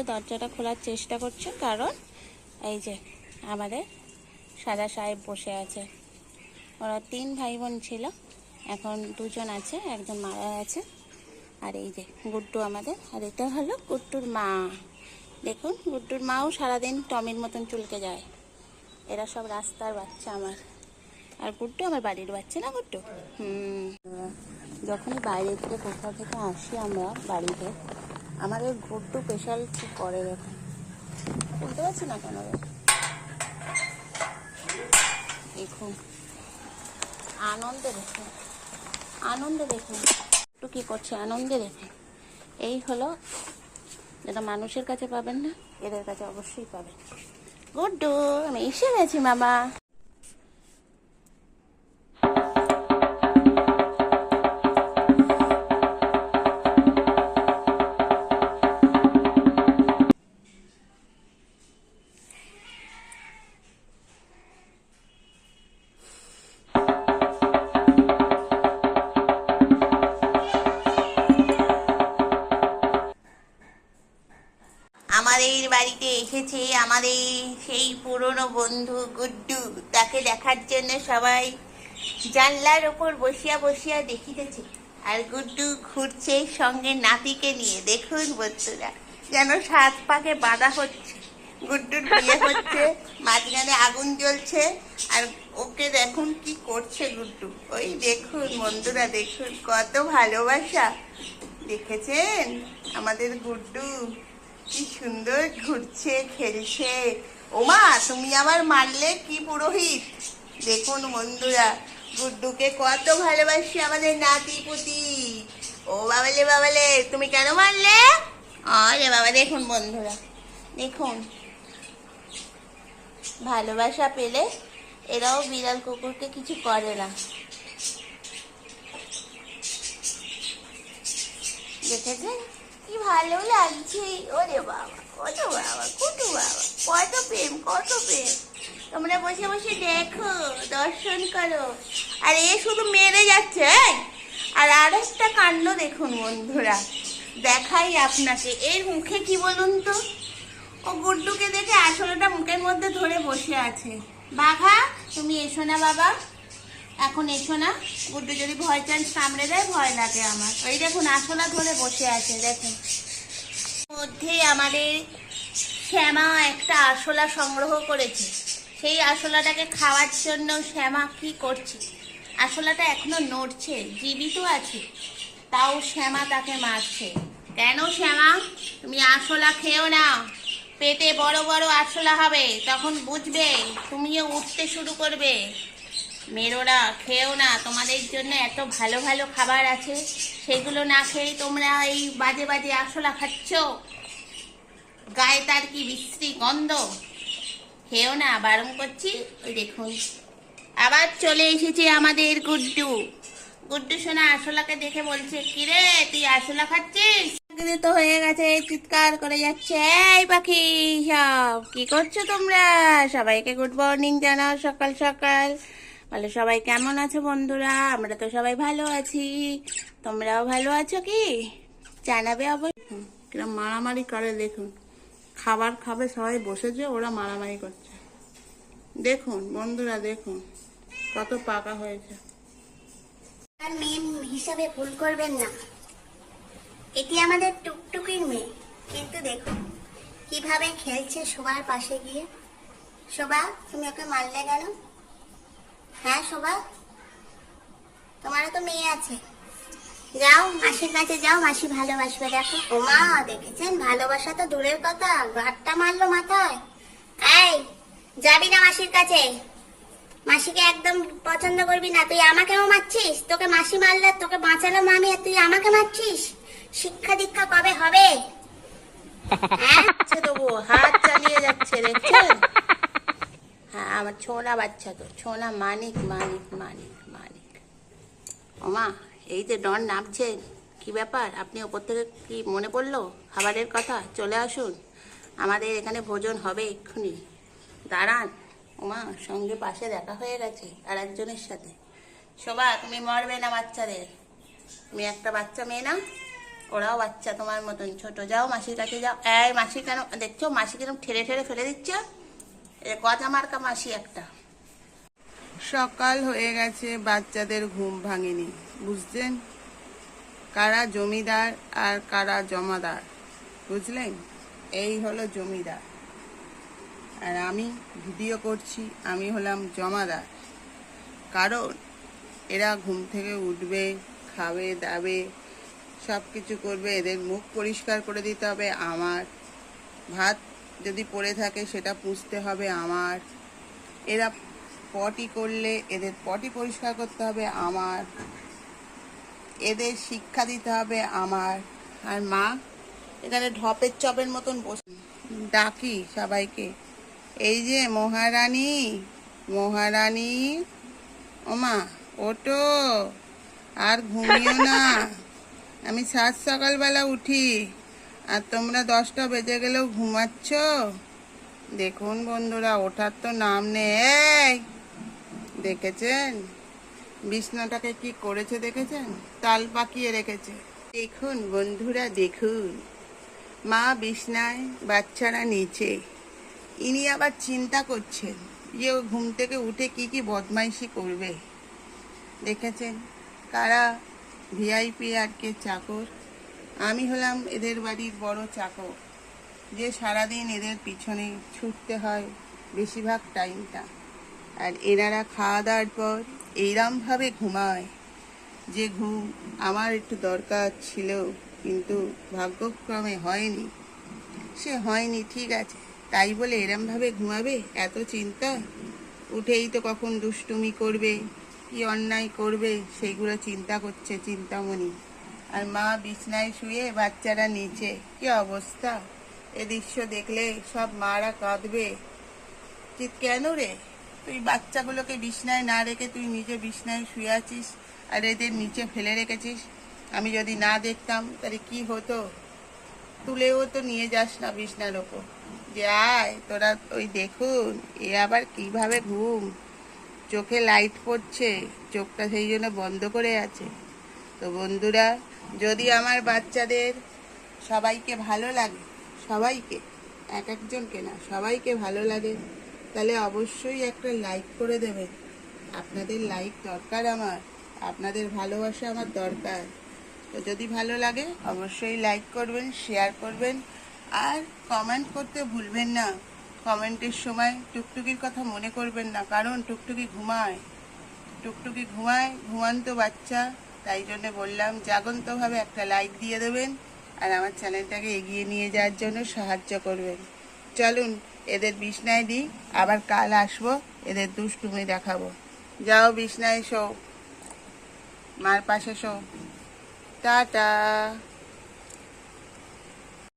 একটু দরজাটা খোলার চেষ্টা করছে, কারণ এই যে আমাদের সাদা সাহেব বসে আছে। ওরা তিন ভাই বোন ছিল, এখন দুজন আছে, একজন মারা আছে আর এই যে গুড্ডু আমাদের, আর এটা হলো গুড্ডুর মা। দেখুন, গুড্ডুর মাও সারাদিন টমির মতন চুলকে যায়। এরা সব রাস্তার বাচ্চা আমার। আর গুড্ডু আমার বাড়ির বাচ্চা না গুড্ডু? হুম। যখনই বাইরে থেকে কোথাও থেকে আসি আমরা বাড়িতে আমাদের গুড্ডু স্পেশাল কি করে দেখুন বলতে পারছি না কেন? দেখুন আনন্দে দেখুন আনন্দে দেখুন একটু কী করছে? আনন্দে দেখুন এই হলো যেটা মানুষের কাছে পাবেন না, এদের কাছে অবশ্যই পাবেন। গুড্ডু আমি এসে গেছি, মামা। আমাদের সেই পুরনো বন্ধু গুড্ডু, তাকে দেখার জন্য সবাই জানলার ওপর বসিয়া বসিয়া দেখিতেছে। আর গুড্ডু ঘুরছে সঙ্গে নাতিকে নিয়ে। দেখুন বন্ধুরা, যেন সাত পাকে বাঁধা হচ্ছে। গুড্ডুর বিয়ে হচ্ছে, মাঝখানে আগুন জ্বলছে, আর ওকে দেখুন কি করছে গুড্ডু। ওই দেখুন বন্ধুরা, দেখুন কত ভালোবাসা। দেখেছেন? আমাদের গুড্ডু। কি সুন্দর ঘুরছে, খেলছে। ওমা, তুমি আবার মারলে? কি পুরোহিত? দেখুন বন্ধুরা, গুড্ডুকে কত ভালোবাসি আমাদের নাতি পুতি ও বাবালে বাবালে, তুমি কেন মারলে? আরে বাবা, দেখুন বন্ধুরা, দেখুন। ভালোবাসা পেলে এরাও বিড়াল কুকুরকে কিছু করে না। দেখেছেন? কি ভালো লাগছে। ওরে বাবা, কত বাবা কত বাবা, কত প্রেম কত প্রেম। তোমরা বসে বসে দেখো, দর্শন করো। আর এ শুধু মেরে যাচ্ছে? আর আর একটা কাণ্ড দেখুন বন্ধুরা, দেখাই আপনাকে। এর মুখে কি বলুন তো? ও গুড্ডুকে দেখে আসলেটা মুখের মধ্যে ধরে বসে আছে। বাঘা, তুমি এসো না বাবা। এখন এসো না। গুড্ডু যদি ভয় চান সামনে দেয়, ভয় লাগে আমার। ওই দেখুন, আসলা ধরে বসে আছে, দেখুন। মধ্যে আমাদের শ্যামা একটা আরশোলা সংগ্রহ করেছে। সেই আরশোলাটাকে খাওয়ার জন্য শ্যামা কি করছে? আরশোলাটা এখনও নড়ছে, জীবিত আছে। তাও শ্যামা তাকে মারছে। কেন শ্যামা? তুমি আরশোলা খেও না। পেটে বড় বড় আরশোলা হবে, তখন বুঝবে, তুমিও উঠতে শুরু করবে। মেরো না খেও না। তোমাদের জন্য এত ভালো ভালো খাবার আছে, সেগুলো না খেয়ে তোমরা এই বাজে বাজে আরশোলা খাচ্ছ? গায়ে তার কি বিশ্রী গন্ধ? খেও না বারণ করছি। ওই দেখুন। আবার চলে এসেছে আমাদের গুড্ডু। গুড্ডু সোনা আসলাকে দেখে বলছে, কিরে, তুই আসলা খাচ্ছিস? তো হয়ে গেছে, চিৎকার করে যাচ্ছে, এই পাখি, সব কি করছ তোমরা? সবাইকে গুড মর্নিং জানাও সকাল সকাল। বলে সবাই কেমন আছো বন্ধুরা? আমরা তো সবাই ভালো আছি। তোমরাও ভালো আছো কি? জানাবে অবশ্যই। কিরম মারামারি করে দেখুন। খাবার খাবে, সবাই বসেছে, ওরা মারামারি করছে। দেখুন, বন্ধুরা, দেখুন। কত পাকা হয়েছে। আর মেয়ে হিসাবে ভুল করবেন না। এটি আমাদের টুকটুকির মেয়ে। কিন্তু দেখুন, কীভাবে খেলছে শোভার পাশে গিয়ে। শোভা তুমি ওকে মারলে কেন? হ্যাঁ শোভা? তোমারও তো মেয়ে আছে। যাও মাসির কাছে যাও মাসি ভালোবাসবে দেখো। ও মা দেখেছেন? ভালোবাসা তো দূরের কথা ঘাটটা মারলো মাথায়। এই যাবি না মাসির কাছে? মাসিকে একদম পছন্দ করবি না। তুই আমাকেও মারছিস? তোকে মাসি মারলে তোকে বাঁচালো মামি আর তুই আমাকে মারছিস? শিক্ষা দীক্ষা কবে হবে? হ্যাঁ হাত চালিয়ে যাচ্ছে দেখছেন? হ্যাঁ আমার ছোনা বাচ্চা তো। ছোনা মানিক মানিক মানিক মানিক। ওমা, এই যে ডন নামছে, কি ব্যাপার? আপনি ওপর থেকে কি মনে পড়ল? খাবারের কথা, চলে আসুন। আমাদের এখানে ভোজন হবে এক্ষুনি। দাঁড়ান। ওমা, সঙ্গে পাশে দেখা হয়ে গেছে আর একজনের সাথে। শোভা, তুমি মরবে না বাচ্চাদের। তুমি একটা বাচ্চা মেয়ে না ওরাও বাচ্চা তোমার মতন। ছোট যাও, মাসির কাছে যাও। এই, মাসি কেন, দেখছ, মাসি কেন ঠেলে ঠেলে ফেলে দিচ্ছ? এ গজা মার্কা মাসি একটা। সকাল হয়ে গেছে, বাচ্চাদের ঘুম ভাঙেনি, বুঝলেন? কারা জমিদার আর কারা জমাদার, বুঝলেন? এই হলো জমিদার। আর আমি ভিডিও করছি, আমি হলাম জমাদার। কারণ এরা ঘুম থেকে উঠবে, খাবে, দাবে সব কিছু করবে, এদের মুখ পরিষ্কার করে দিতে হবে, আমার ভাত যদি পড়ে থাকে সেটা পুষতে হবে আমার। এরা পটি করলে এদের পটি পরিষ্কার করতে হবে আমার। এদের শিক্ষা দিতে হবে আমার। আর মা, এখানে ঢপের চপের মতন বসে। ডাকি সবাইকে, এই যে মহারানী মহারানী ওমা ওটো আর ঘুমিও না। আমি সাত সকালবেলা উঠি। আর তোমরা দশটা বেজে গেলেও ঘুমাচ্ছ? দেখুন বন্ধুরা, ওঠার তো নাম নেই। দেখেছেন? বিছনাটাকে কি করেছে দেখেছেন? তাল পাকিয়ে রেখেছে। দেখুন বন্ধুরা, দেখুন। মা বিছনায়, বাচ্চারা নিচে। ইনি আবার চিন্তা করছেন, যে ঘুম থেকে উঠে কি কি বদমাইশি করবে। দেখেছেন? কারা ভিআইপি আর কে চাকর? আমি হলাম এদের বাড়ির বড় চাকর, যে সারাদিন এদের পিছনে ছুটতে হয় বেশিরভাগ টাইমটা। আর এনারা খাওয়া দাওয়ার পর এইরমভাবে ঘুমায়, যে ঘুম আমার একটু দরকার ছিল, কিন্তু ভাগ্যক্রমে হয়নি। সে হয়নি, ঠিক আছে, তাই বলে এরমভাবে ঘুমাবে? এত চিন্তা? উঠেই তো কখন দুষ্টুমি করবে, কি অন্যায় করবে সেইগুলো চিন্তা করছে চিন্তামণি। আর মা বিছনায় শুয়ে বাচ্চারা নিচে। কি অবস্থা? এ দৃশ্য দেখলে সব মারা কাঁদবে। চিৎ কেন রে? তুই বাচ্চাগুলোকে বিছনায় না রেখে তুই নিজে বিছনায় শুয়ে আছিস আর এদের নিচে ফেলে রেখেছিস? আমি যদি না দেখতাম, তাহলে কি হতো? তুলেও তো নিয়ে যাস না বিছনার ওপর। যে আয়, তোরা ওই দেখুন, এ আবার কীভাবে ঘুম? চোখে লাইট পড়ছে, চোখটা সেই জন্য বন্ধ করে আছে। তো বন্ধুরা যদি আমার বাচ্চাদের সবাইকে ভালো লাগে, সবাইকে, এক একজনকে না, সবাইকে ভালো লাগে, তাহলে অবশ্যই একটা লাইক করে দেবেন আপনাদের লাইক দরকার আমার, আপনাদের ভালোবাসা আমার দরকার। তো যদি ভালো লাগে, অবশ্যই লাইক করবেন শেয়ার করবেন, আর কমেন্ট করতে ভুলবেন না। কমেন্টের সময় টুকটুকির কথা মনে করবেন না, কারণ টুকটুকি ঘুমায়। টুকটুকি ঘুমায়, ঘুমান্ত বাচ্চা। তাই জন্য বললাম, জাগন্তভাবে একটা লাইক দিয়ে দেবেন আর আমার চ্যানেলটাকে এগিয়ে নিয়ে যাওয়ার জন্য সাহায্য করবেন। চলুন, এদের বিছনায় দিই, আবার কাল আসব, এদের দুষ্টুমি দেখাবো। যাও বিছনায় শো, মার পাশে শো। টাটা।